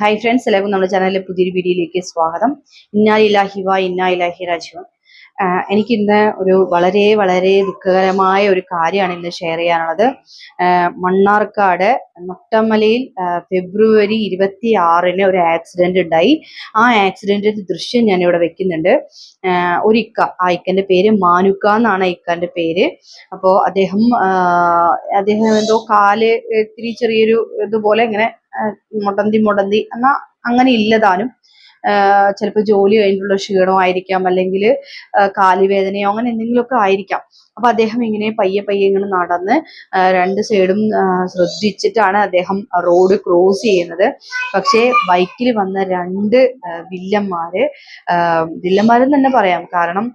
Hi friends എല്ലാവർക്കും നമ്മുടെ ചാനലിലെ പുതിയൊരു വീഡിയോയിലേക്ക് സ്വാഗതം. ഇന്നാ ഇലാഹി വ ഇന്നാ ഇലാഹി രാജീവൻ. എനിക്ക് ഇന്ന് ഒരു വളരെ വളരെ ദുഃഖകരമായ ഒരു കാര്യമാണ് ഇന്ന് ഷെയർ ചെയ്യാനുള്ളത്. മണ്ണാർക്കാട് നൊട്ടമലയിൽ ഫെബ്രുവരി ഇരുപത്തി ആറിന് ഒരു ആക്സിഡന്റ് ഉണ്ടായി. ആ ആക്സിഡന്റിന്റെ ദൃശ്യം ഞാൻ ഇവിടെ വെക്കുന്നുണ്ട് ഒരു ഇക്ക ആ ഇക്കന്റെ പേര് മാനുക്ക എന്നാണ് ആ പേര്. അപ്പോൾ അദ്ദേഹം അദ്ദേഹം എന്തോ കാൽ ഇത്തിരി ചെറിയൊരു ഇതുപോലെ ഇങ്ങനെ മുടന്തി മുടന്തി എന്നാ അങ്ങനെ ഇല്ലതാനും ചിലപ്പോൾ ജോലി കഴിഞ്ഞിട്ടുള്ള ക്ഷീണമായിരിക്കാം അല്ലെങ്കിൽ കാലുവേദനയോ അങ്ങനെ എന്തെങ്കിലുമൊക്കെ ആയിരിക്കാം. അപ്പൊ അദ്ദേഹം ഇങ്ങനെ പയ്യെ പയ്യെ ഇങ്ങനെ നടന്ന് രണ്ട് സൈഡും ശ്രദ്ധിച്ചിട്ടാണ് അദ്ദേഹം റോഡ് ക്രോസ് ചെയ്യുന്നത്. പക്ഷേ ബൈക്കിൽ വന്ന രണ്ട് വില്ലന്മാര് വില്ലന്മാരെന്ന് തന്നെ പറയാം. കാരണം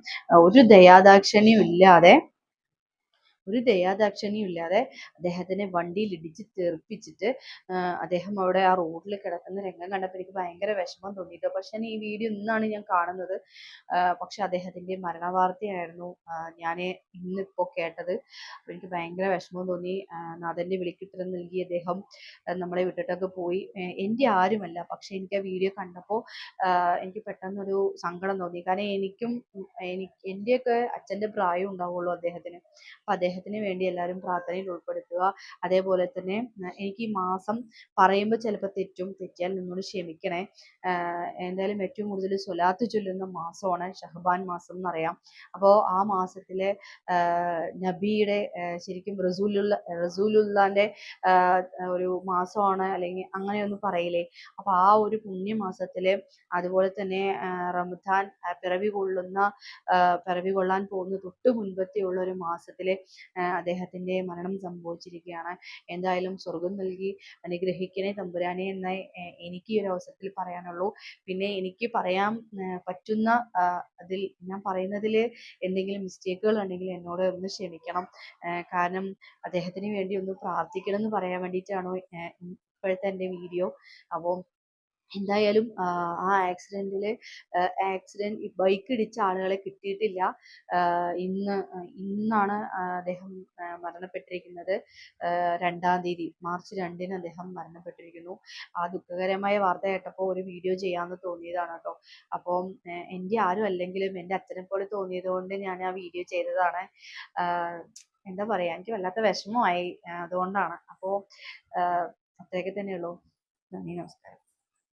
ഒരു ദയാദാക്ഷിണ്യം ഇല്ലാതെ ഒരു ദയാദാക്ഷിണ്യം ഇല്ലാതെ അദ്ദേഹത്തിനെ വണ്ടിയിൽ ഇടിച്ച് തെറിപ്പിച്ചിട്ട് അദ്ദേഹം അവിടെ ആ റോഡിൽ കിടക്കുന്ന രംഗം കണ്ടപ്പോൾ എനിക്ക് ഭയങ്കര വിഷമം പക്ഷെ ഈ വീഡിയോ ഇന്നാണ് ഞാൻ കാണുന്നത്. പക്ഷെ അദ്ദേഹത്തിന്റെ മരണവാർത്തയായിരുന്നു ഞാൻ ഇന്നിപ്പോൾ കേട്ടത്. എനിക്ക് ഭയങ്കര വിഷമം തോന്നി. നാഥന്റെ വിളിക്കുത്തരം നൽകി അദ്ദേഹം നമ്മളെ വിട്ടിട്ടൊക്കെ പോയി. എന്റെ ആരുമല്ല. പക്ഷെ എനിക്ക് ആ വീഡിയോ കണ്ടപ്പോൾ എനിക്ക് പെട്ടെന്നൊരു സങ്കടം തോന്നി. കാരണം എനിക്കും എനിക്ക് എന്റെയൊക്കെ അച്ഛന്റെ പ്രായം ഉണ്ടാവുള്ളൂ അദ്ദേഹത്തിന്. അപ്പം അദ്ദേഹത്തിന് വേണ്ടി എല്ലാവരും പ്രാർത്ഥനയിൽ ഉൾപ്പെടുത്തുക. അതേപോലെ തന്നെ എനിക്ക് ഈ മാസം പറയുമ്പോൾ ചിലപ്പോൾ തെറ്റും തെറ്റിയാൽ നിന്നോട് ക്ഷമിക്കണേ. എന്തായാലും ഏറ്റവും കൂടുതൽ സ്വലാത്ത് ചൊല്ലുന്ന മാസമാണ് ഷഹബാൻ മാസം എന്നറിയാം. അപ്പോൾ ആ മാസത്തിലെ നബിയുടെ ശരിക്കും റസൂലുള്ള ആഹ് ഒരു മാസമാണ് അല്ലെങ്കിൽ അങ്ങനെയൊന്നും പറയില്ലേ? അപ്പോൾ ആ ഒരു പുണ്യമാസത്തിൽ അതുപോലെ തന്നെ റമദാൻ പിറവി കൊള്ളുന്ന പിറവി കൊള്ളാൻ പോകുന്ന തൊട്ട് മുൻപത്തെയുള്ള ഒരു മാസത്തിൽ ആഹ് അദ്ദേഹത്തിന്റെ മരണം സംഭവിച്ചിരിക്കുകയാണ്. എന്തായാലും സ്വർഗം നൽകി അനുഗ്രഹിക്കണേ തമ്പുരാനെ എന്ന എനിക്ക് ഈ ഒരു അവസരത്തിൽ പറയാനുള്ളൂ. പിന്നെ എനിക്ക് പറയാൻ പറ്റുന്ന അതിൽ ഞാൻ പറയുന്നതിൽ എന്തെങ്കിലും മിസ്റ്റേക്കുകൾ ഉണ്ടെങ്കിൽ എന്നോട് ഒന്ന് ക്ഷമിക്കണം. കാരണം അദ്ദേഹത്തിന് വേണ്ടി ഒന്ന് പ്രാർത്ഥിക്കണം എന്ന് പറയാൻ വേണ്ടിയിട്ടാണ് ഇപ്പോഴത്തെ എന്റെ വീഡിയോ അപ്പോൾ എന്തായാലും ആ ആക്സിഡന്റിൽ ആക്സിഡന്റ് ബൈക്ക് ഇടിച്ച ആളുകളെ കിട്ടിയിട്ടില്ല. ഇന്ന് ഇന്നാണ് അദ്ദേഹം മരണപ്പെട്ടിരിക്കുന്നത്. രണ്ടാം തീയതി മാർച്ച് രണ്ടിന് അദ്ദേഹം മരണപ്പെട്ടിരിക്കുന്നു. ആ ദുഃഖകരമായ വാർത്ത കേട്ടപ്പോൾ ഒരു വീഡിയോ ചെയ്യാമെന്ന് തോന്നിയതാണ് കേട്ടോ. അപ്പം ഏഹ് എന്റെ ആരും അല്ലെങ്കിലും എന്റെ അച്ഛനെ പോലെ തോന്നിയത് കൊണ്ട് ഞാൻ ആ വീഡിയോ ചെയ്തതാണ്. എന്താ പറയാ എനിക്ക് വല്ലാത്ത വിഷമമായി അതുകൊണ്ടാണ്. അപ്പോൾ അത്രയൊക്കെ തന്നെയുള്ളൂ. നന്ദി നമസ്കാരം.